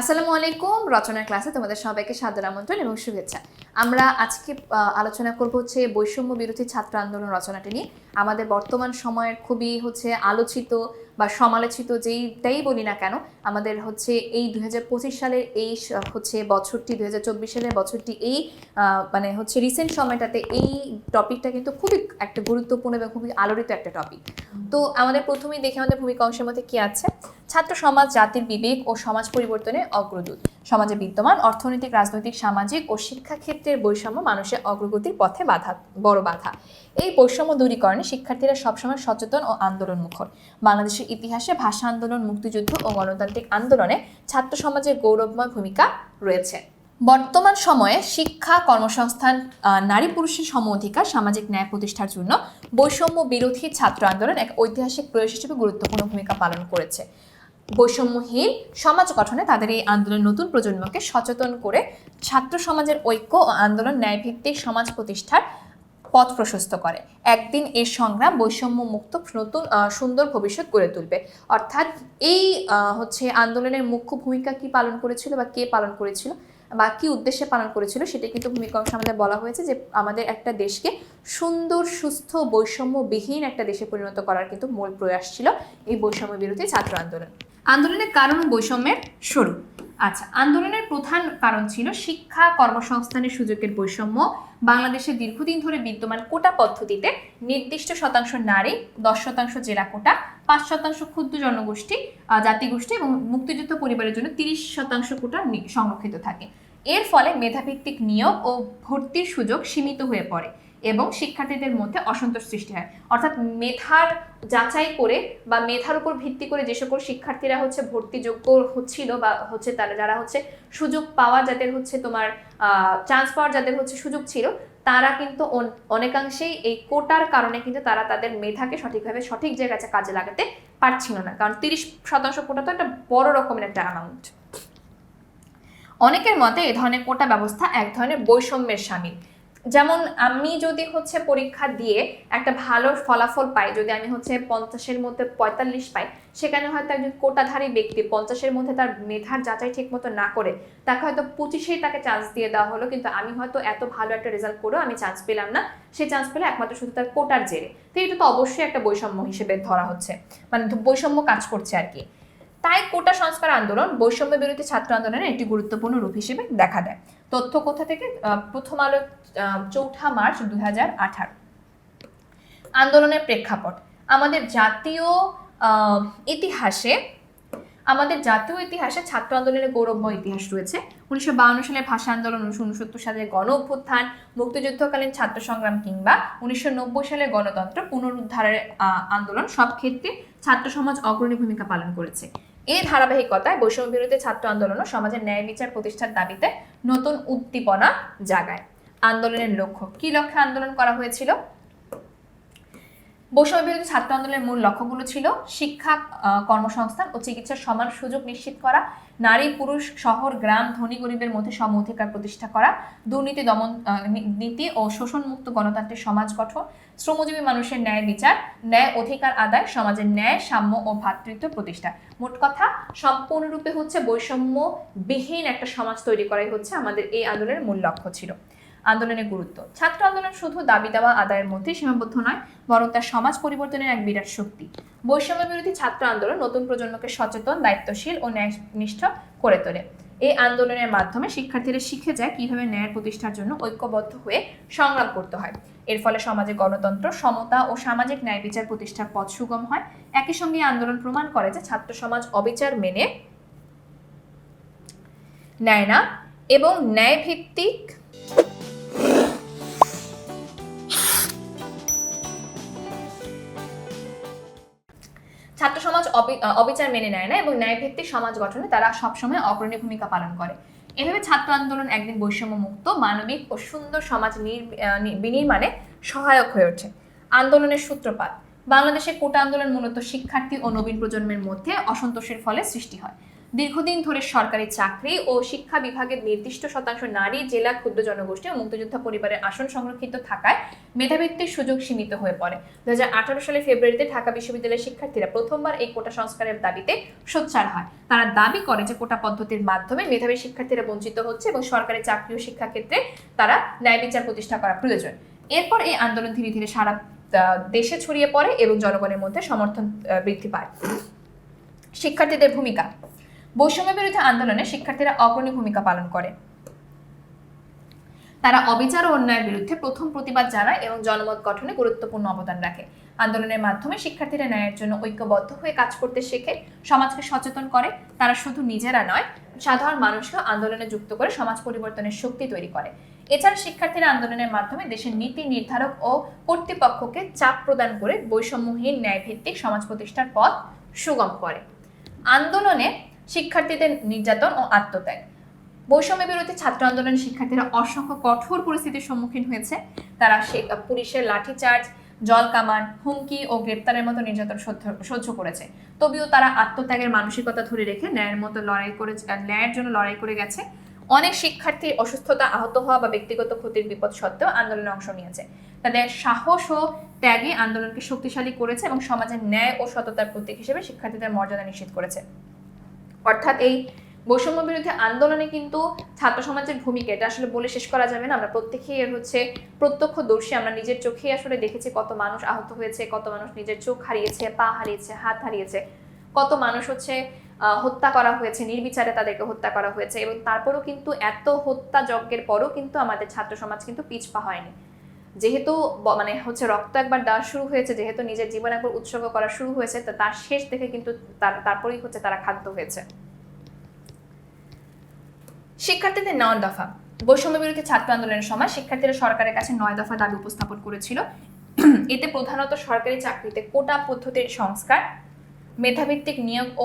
আসসালামু আলাইকুম রচনার ক্লাসে তোমাদের সবাইকে সাদর আমন্ত্রণ এবং শুভেচ্ছা। আমরা আজকে আলোচনা করব হচ্ছে বৈষম্য বিরোধী ছাত্র আন্দোলন রচনাটি নিয়ে। আমাদের বর্তমান সময়ের খুবই হচ্ছে আলোচিত বা সমালোচিত যেইটাই বলি না কেন, আমাদের হচ্ছে এই দুই হাজার পঁচিশ সালের এই হচ্ছে বছরটি, দুই হাজার চব্বিশ সালের বছরটি এই মানে হচ্ছে রিসেন্ট সময়টাতে এই টপিকটা কিন্তু খুবই একটা গুরুত্বপূর্ণ এবং খুবই আলোড়িত একটা টপিক তো আমাদের প্রথমেই দেখে আমাদের ভূমিকা অংশের মধ্যে কী আছে? ছাত্র সমাজ, জাতির বিবেক ও সমাজ পরিবর্তনে অগ্রদূত। সমাজে বিদ্যমান, অর্থনৈতিক, রাজনৈতিক, সামাজিক ও শিক্ষাক্ষেত্রের বৈষম্য মানুষের অগ্রগতির পথে বাধা, বড় বাধা। এই বৈষম্য দূরীকরণে শিক্ষার্থীরা সবসময় সচেতন ও আন্দোলন মুখর বাংলাদেশের ইতিহাসে ভাষা আন্দোলন, মুক্তিযুদ্ধ ও গণতান্ত্রিক আন্দোলনে ছাত্র সমাজের গৌরবময় ভূমিকা রয়েছে। বর্তমান সময়ে শিক্ষা, কর্মসংস্থান নারী পুরুষের সম অধিকার, সামাজিক ন্যায় প্রতিষ্ঠার জন্য বৈষম্য বিরোধী ছাত্র আন্দোলন এক ঐতিহাসিক প্রয়াস হিসেবে গুরুত্বপূর্ণ ভূমিকা পালন করেছে। বৈষম্যহীন সমাজ গঠনে তাদের এই আন্দোলন নতুন প্রজন্মকে সচেতন করে ছাত্র সমাজের ঐক্য ও আন্দোলন ন্যায়ভিত্তিক সমাজ প্রতিষ্ঠার পথ প্রশস্ত করে। একদিন এর সংগ্রাম বৈষম্য মুক্ত নতুন সুন্দর ভবিষ্যৎ গড়ে তুলবে। অর্থাৎ এই হচ্ছে আন্দোলনের মুখ্য ভূমিকা কি পালন করেছিল বা কে পালন করেছিল বা কি উদ্দেশ্যে পালন করেছিল সেটা কিন্তু ভূমিকা আমাদের বলা হয়েছে যে আমাদের একটা দেশকে সুন্দর, সুস্থ, বৈষম্যবিহীন একটা দেশে পরিণত করার কিন্তু মূল প্রয়াস ছিল এই বৈষম্য বিরোধী ছাত্র আন্দোলন। আন্দোলনের কারণ বৈষম্যের শুরু। আচ্ছা আন্দোলনের প্রধান কারণ ছিল শিক্ষা, কর্মসংস্থানের সুযোগের বৈষম্য। বাংলাদেশে দীর্ঘদিন ধরে বিদ্যমান কোটা পদ্ধতিতে নির্দিষ্ট শতাংশ নারী, দশ শতাংশ জেলা কোটা, পাঁচ শতাংশ ক্ষুদ্র জনগোষ্ঠী জাতিগোষ্ঠী এবং মুক্তিযুদ্ধ পরিবারের জন্য তিরিশ শতাংশ কোটা সংরক্ষিত থাকে। এর ফলে মেধাভিত্তিক নিয়োগ ও ভর্তির সুযোগ সীমিত হয়ে পড়ে। এবং শিক্ষার্থীদের মধ্যে অসন্তোষ সৃষ্টি হয়। অর্থাৎ মেধার যাচাই করে বা মেধার উপর ভিত্তি করে যে সকল শিক্ষার্থীরা হচ্ছে ভর্তিযোগ্য হচ্ছিল বা হচ্ছে তারা যারা হচ্ছে সুযোগ পাওয়া যাদের হচ্ছে তোমার চান্স পাওয়ার যাদের হচ্ছে সুযোগ ছিল, তারা কিন্তু অনেকাংশেই এই কোটার কারণে কিন্তু তারা তাদের মেধাকে সঠিকভাবে সঠিক জায়গায় কাজে লাগাতে পারছিল না। কারণ তিরিশ শতাংশ কোটা তো একটা বড় রকমের একটা অ্যামাউন্ট অনেকের মতে এ ধরনের কোটা ব্যবস্থা এক ধরনের বৈষম্যের সামিল। যেমন আমি যদি হচ্ছে পরীক্ষা দিয়ে একটা ভালো ফলাফল পাই, যদি আমি হচ্ছে পঞ্চাশের মধ্যে পঁয়তাল্লিশ পাই, সেখানে হয়তো একজন কোটাধারী ব্যক্তি পঞ্চাশের মধ্যে তার মেধার যাচাই ঠিক মতো না করে, তাকে হয়তো পঁচিশেই তাকে চান্স দিয়ে দেওয়া হলো, কিন্তু আমি হয়তো এত ভালো একটা রেজাল্ট করেও আমি চান্স পেলাম না, সে চান্স পেলে একমাত্র শুধু তার কোটার জেরে। তো এটা তো অবশ্যই একটা বৈষম্য হিসেবে ধরা হচ্ছে। মানে বৈষম্য কাজ করছে আর কি। তাই কোটা সংস্কার আন্দোলন বৈষম্য বিরোধী ছাত্র আন্দোলনের একটি গুরুত্বপূর্ণ রূপ হিসেবে দেখা দেয়। তথ্য কোথা থেকে? প্রথম আলো চৌঠা মার্চ দু হাজার আঠারো। আন্দোলনের প্রেক্ষাপট। আমাদের জাতীয় ইতিহাসে, আমাদের জাতীয় ইতিহাসে ছাত্র আন্দোলনের গৌরবময় ইতিহাস রয়েছে। উনিশশো বাউন্ন সালে ভাষা আন্দোলন, উনিশশো উনসত্তর সালের গণ অভ্যুত্থান, মুক্তিযুদ্ধকালীন ছাত্র সংগ্রাম কিংবা উনিশশো নব্বই সালের গণতন্ত্র পুনরুদ্ধারের আন্দোলন সব ক্ষেত্রে ছাত্র সমাজ অগ্রণী ভূমিকা পালন করেছে। এই ধারাবাহিকতায় বৈষম্য বিরোধী ছাত্র আন্দোলন ও সমাজের ন্যায় বিচার প্রতিষ্ঠার দাবিতে নতুন উদ্দীপনা জাগায়। আন্দোলনের লক্ষ্য কি লক্ষ্যে আন্দোলন করা হয়েছিল? বৈষম্য বিরোধী ছাত্র আন্দোলনের মূল লক্ষ্যগুলো ছিল শিক্ষা কর্মসংস্থান ও চিকিৎসার সমান সুযোগ নিশ্চিত করা, নারী, পুরুষ, শহর, গ্রাম, ধনী গরিবের মধ্যে সম অধিকার প্রতিষ্ঠা করা, দুর্নীতি দমন নীতি ও শোষণমুক্ত গণতান্ত্রিক সমাজ গঠন, শ্রমজীবী মানুষের ন্যায় বিচার, ন্যায় অধিকার আদায়, সমাজের ন্যায়, সাম্য ও ভ্রাতৃত্ব প্রতিষ্ঠা। মোট কথা, সম্পূর্ণরূপে হচ্ছে বৈষম্যবিহীন একটা সমাজ তৈরি করাই হচ্ছে আমাদের এই আন্দোলনের মূল লক্ষ্য ছিল। আন্দোলনের গুরুত্ব। ছাত্র আন্দোলন শুধু দাবি দেওয়া, আদায়ের মধ্যে সীমাবদ্ধ নয়, বরং তার সমাজ পরিবর্তনের এক বিরাট শক্তি। বৈষম্য বিরোধী ছাত্র আন্দোলন নতুন প্রজন্মকে সচেতন, দায়িত্বশীল ও ন্যায়নিষ্ঠ করে তোলে। এই আন্দোলনের মাধ্যমে শিক্ষার্থীরা শিখে যায় কীভাবে ন্যায়ের প্রতিষ্ঠার জন্য ঐক্যবদ্ধ হয়ে সংগ্রাম করতে হয়। এর ফলে সমাজে গণতন্ত্র, সমতা ও সামাজিক ন্যায় বিচার প্রতিষ্ঠার পথ সুগম হয়। একই সঙ্গে আন্দোলন প্রমাণ করে যে ছাত্র সমাজ অবিচার মেনে নেয় না এবং ন্যায় অবিচার মেনে নেয় না এবং ন্যায়ভিত্তিক সমাজ গঠনে তারা সবসময় অগ্রণী ভূমিকা পালন করে। এভাবে ছাত্র আন্দোলন একদিন বৈষম্য মুক্ত মানবিক ও সুন্দর সমাজ নির- বিনির্মাণে সহায়ক হয়ে ওঠে। আন্দোলনের সূত্রপাত। বাংলাদেশে কোটা আন্দোলন মূলত শিক্ষার্থী ও নবীন প্রজন্মের মধ্যে অসন্তোষের ফলে সৃষ্টি হয়। দীর্ঘদিন ধরে সরকারি চাকরি ও শিক্ষা বিভাগের নির্দিষ্ট শতাংশ নারী জেলা ক্ষুদ্র জনগোষ্ঠী ও মুক্তিযোদ্ধা পরিবারের আসন সংরক্ষিত থাকায় মেধাবৃত্তির সুযোগ সীমিত হয়ে পড়ে। দুহাজার আঠারো সালের ফেব্রুয়ারিতে ঢাকা বিশ্ববিদ্যালয়ের শিক্ষার্থীরা প্রথমবার এই কোটা সংস্কারের দাবিতে সোচ্চার হয়। তারা দাবি করে যে কোটা পদ্ধতির মাধ্যমে মেধাবী শিক্ষার্থীরা বঞ্চিত হচ্ছে এবং সরকারি চাকরি ও শিক্ষাক্ষেত্রে তারা ন্যায় বিচার প্রতিষ্ঠা করা প্রয়োজন। এরপর এই আন্দোলন ধীরে ধীরে সারা দেশে ছড়িয়ে পড়ে এবং জনগণের মধ্যে সমর্থন বৃদ্ধি পায়। শিক্ষার্থীদের ভূমিকা। বৈষম্য বিরোধী আন্দোলনে শিক্ষার্থীরা অগ্রণী ভূমিকা পালন করে। তারা অবিচার ও অন্যায়ের বিরুদ্ধে প্রথম প্রতিবাদ জানায় এবং জনমত গঠনে গুরুত্বপূর্ণ অবদান রাখে। আন্দোলনের মাধ্যমে শিক্ষার্থীরা ন্যায়ের জন্য ঐক্যবদ্ধ হয়ে কাজ করতে শেখে, সমাজকে সচেতন করে। তারা শুধু নিজেরা নয়, সাধারণ মানুষকে আন্দোলনে যুক্ত করে সমাজ পরিবর্তনের শক্তি তৈরি করে। এছাড়া শিক্ষার্থীরা আন্দোলনের মাধ্যমে দেশের নীতি নির্ধারক ও কর্তৃপক্ষকে চাপ প্রদান করে বৈষম্যহীন ন্যায়ভিত্তিক সমাজ প্রতিষ্ঠার পথ সুগম করে। আন্দোলনে শিক্ষার্থীদের নির্যাতন ও আত্মত্যাগ। বৈষম্য বিরোধী ছাত্র আন্দোলনে শিক্ষার্থীরা অসংখ্য কঠোর পরিস্থিতির সম্মুখীন হয়েছে। তারা পুলিশের লাঠিচার্জ, জল কামান, হুমকি ও গ্রেপ্তারের মতো নির্যাতন সহ্য- করেছে। তবুও তারা আত্মত্যাগের মানসিকতা ধরে রেখে ন্যায়ের মতো লড়াই করে, ন্যায়ের জন্য লড়াই করে গেছে। অনেক শিক্ষার্থী অসুস্থতা, আহত হওয়া বা ব্যক্তিগত ক্ষতির বিপদ সত্ত্বেও আন্দোলনে অংশ নিয়েছে। তাদের সাহস ও ত্যাগে আন্দোলনকে শক্তিশালী করেছে এবং সমাজের ন্যায় ও সততার প্রতীক হিসেবে শিক্ষার্থীদের মর্যাদা নিশ্চিত করেছে। অর্থাৎ এই বৈষম্য বিরোধী আন্দোলনে কিন্তু ছাত্র সমাজের ভূমিকা, এটা আসলে বলে শেষ করা যাবে না। আমরা প্রত্যেকেই এর হচ্ছে প্রত্যক্ষদর্শী। আমরা নিজের চোখেই আসলে দেখেছি কত মানুষ আহত হয়েছে, কত মানুষ নিজের চোখ হারিয়েছে, পা হারিয়েছে, হাত হারিয়েছে। কত মানুষ হচ্ছে হত্যা করা হয়েছে, নির্বিচারে তাদেরকে হত্যা করা হয়েছে। এবং তারপরও কিন্তু এত হত্যা যজ্ঞের পরও কিন্তু আমাদের ছাত্র সমাজ কিন্তু পিছপা হয়নি। যেহেতু মানে হচ্ছে রক্ত একবার দেওয়া শুরু হয়েছে, যেহেতু নিজের জীবন একবার উৎসর্গ করা শুরু হয়েছে, তো তার শেষ দেখে কিন্তু তারপরেই হচ্ছে তারা খাদ্য হয়েছে। শিক্ষার্থীদের নয় দফা। বৈষম্য বিরোধী ছাত্র আন্দোলনের সময় শিক্ষার্থীরা সরকারের কাছে নয় দফা দাবি উপস্থাপন করেছিল। এতে প্রধানত সরকারি চাকরিতে কোটা পদ্ধতির সংস্কার, মেধাভিত্তিক নিয়োগ ও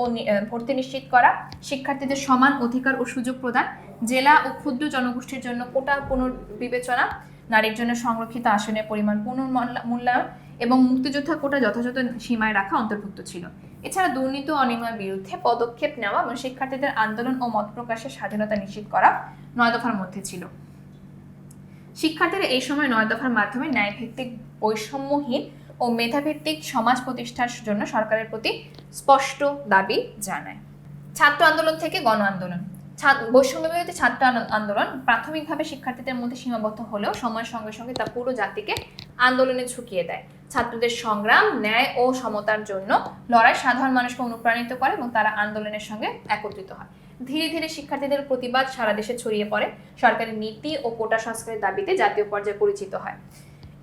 ভর্তি নিশ্চিত করা, শিক্ষার্থীদের সমান অধিকার ও সুযোগ প্রদান, জেলা ও ক্ষুদ্র জনগোষ্ঠীর জন্য কোটা পুনর্বিবেচনা নারীর জন্য সংরক্ষিত আসনের পরিমাণ পুনর্মূল্যায়ন এবং মুক্তিযোদ্ধা কোটা যথাযথ সীমায় রাখা অন্তর্ভুক্ত ছিল। এছাড়া দুর্নীতি ও অনিয়মের বিরুদ্ধে পদক্ষেপ নেওয়া এবং শিক্ষার্থীদের আন্দোলন ও মত প্রকাশের স্বাধীনতা নিশ্চিত করা নয় দফার মধ্যে ছিল। শিক্ষার্থীরা এই সময় নয় দফার মাধ্যমে ন্যায়ভিত্তিক বৈষম্যহীন ও মেধাভিত্তিক সমাজ প্রতিষ্ঠার জন্য সরকারের প্রতি স্পষ্ট দাবি জানায়। ছাত্র আন্দোলন থেকে গণ আন্দোলন। বৈষম্য বিরোধী ছাত্র আন্দোলন প্রাথমিকভাবে শিক্ষার্থীদের মধ্যে সীমাবদ্ধ হলেও সময়ের সঙ্গে সঙ্গে তা পুরো জাতিকে আন্দোলনে ঝুঁকিয়ে দেয়। ছাত্রদের সংগ্রাম, ন্যায় ও সমতার জন্য লড়াই সাধারণ মানুষকে অনুপ্রাণিত করে এবং তারা আন্দোলনের সঙ্গে একত্রিত হয়। ধীরে ধীরে শিক্ষার্থীদের প্রতিবাদ সারা দেশে ছড়িয়ে পড়ে। সরকারি নীতি ও কোটা সংস্কারের দাবিতে জাতীয় পর্যায়ে পরিচিত হয়।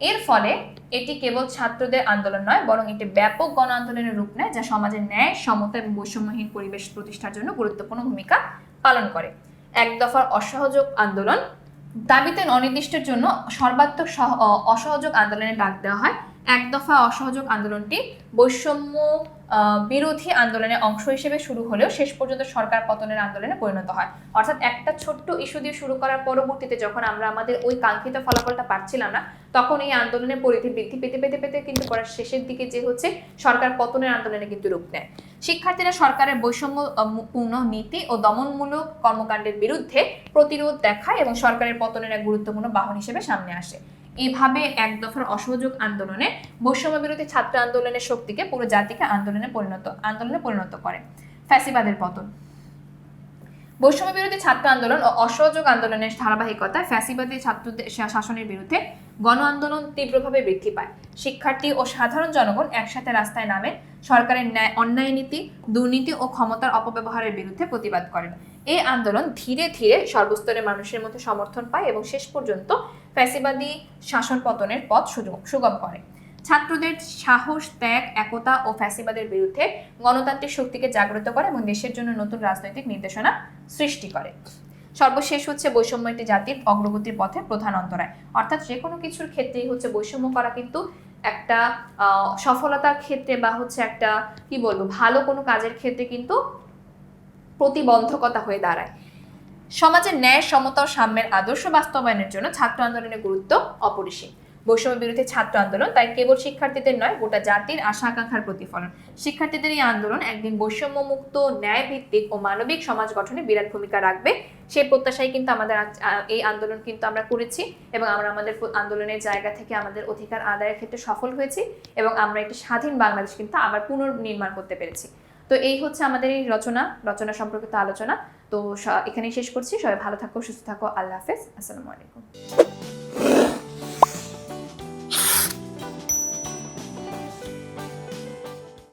এর ফলে এটি কেবল ছাত্রদের আন্দোলন নয়, বরং এটি ব্যাপক গণ আন্দোলনের রূপ নেয়, যা সমাজের ন্যায়, সমতা এবং বৈষম্যহীন পরিবেশ প্রতিষ্ঠার জন্য গুরুত্বপূর্ণ ভূমিকা পালন করে। এক দফার অসহযোগ আন্দোলন, দাবিতে অনির্দিষ্টের জন্য সর্বাত্মক অসহযোগ আন্দোলনের ডাক দেওয়া হয়। এক দফা অসহযোগ আন্দোলনটি বৈষম্য বিরোধী আন্দোলনের অংশ হিসেবে শুরু হলেও শেষ পর্যন্ত সরকার পতনের আন্দোলনে পরিণত হয়। অর্থাৎ একটা ইস্যু দিয়ে শুরু করার পরবর্তীতে যখন আমরা আমাদের ওই কাঙ্ক্ষিত ফলাফলটা পাচ্ছিলাম না, তখন এই আন্দোলনের পরিধি বৃদ্ধি পেতে পেতে পেতে কিন্তু পরে শেষের দিকে যে হচ্ছে সরকার পতনের আন্দোলনে কিন্তু রূপ নেয়। শিক্ষার্থীরা সরকারের বৈষম্য পূর্ণ নীতি ও দমনমূলক কর্মকাণ্ডের বিরুদ্ধে প্রতিরোধ দেখায় এবং সরকারের পতনের এক গুরুত্বপূর্ণ বাহন হিসেবে সামনে আসে। এভাবে এক দফার অসহযোগ আন্দোলনে বৈষম্য বিরোধী ছাত্র আন্দোলনের শক্তিকে পুরো জাতিকে আন্দোলনে পরিণত আন্দোলনে পরিণত করে। ফ্যাসিবাদের পতন। বৈষম্য বিরোধী ছাত্র আন্দোলন ও অসহযোগ আন্দোলনের ধারাবাহিকতায় ফ্যাসিবাদী ছাত্রদের শাসনের বিরুদ্ধে গণ আন্দোলন তীব্রভাবে বৃদ্ধি পায়। শিক্ষার্থী ও সাধারণ জনগণ একসাথে রাস্তায় নামে সরকারের ন্যায়, অন্যায় নীতি, দুর্নীতি ও ক্ষমতার অপব্যবহারের বিরুদ্ধে প্রতিবাদ করেন। এই আন্দোলন ধীরে ধীরে সর্বস্তরের মানুষের মধ্যে সমর্থন পায় এবং শেষ পর্যন্ত ফ্যাসিবাদী শাসন পতনের পথ সুগম করে। ছাত্রদের সাহস, ত্যাগ, একতা ও ফ্যাসিবাদের বিরুদ্ধে গণতান্ত্রিক শক্তিকে জাগ্রত করে এবং দেশের জন্য নতুন রাজনৈতিক নির্দেশনা সৃষ্টি করে। সর্বশেষ হচ্ছে বৈষম্য একটি জাতির অগ্রগতির পথে প্রধান অন্তরায়। অর্থাৎ যে কোনো কিছুর ক্ষেত্রেই হচ্ছে বৈষম্য করা কিন্তু একটা সফলতার ক্ষেত্রে বা হচ্ছে একটা, কি বলব, ভালো কোনো কাজের ক্ষেত্রে কিন্তু প্রতিবন্ধকতা হয়ে দাঁড়ায়। সমাজের ন্যায় সমতা ও সাম্যের আদর্শ বাস্তবায়নের জন্য ছাত্র আন্দোলনের গুরুত্ব অপরিসীম। বৈষম্য বিরোধী ছাত্র আন্দোলন, তাই কেবল শিক্ষার্থীদের নয়, গোটা জাতির আশা আকাঙ্ক্ষার প্রতিফলন। শিক্ষার্থীদের এই আন্দোলন একদিন বৈষম্য মুক্ত ন্যায় ভিত্তিক ও মানবিক সমাজ গঠনে বিরাট ভূমিকা রাখবে। সেই প্রত্যাশাই কিন্তু আমাদের এই আন্দোলন কিন্তু আমরা করেছি এবং আমরা আমাদের আন্দোলনের জায়গা থেকে আমাদের অধিকার আদায়ের ক্ষেত্রে সফল হয়েছি এবং আমরা একটি স্বাধীন বাংলাদেশ কিন্তু আবার পুনর্নির্মাণ করতে পেরেছি। তো এই হচ্ছে আমাদের এই রচনা রচনা সম্পর্কিত আলোচনা। তো এখানেই শেষ করছি। সবাই ভালো থাকো, সুস্থ থাকো। আল্লাহ হাফেজ। আসসালামু আলাইকুম।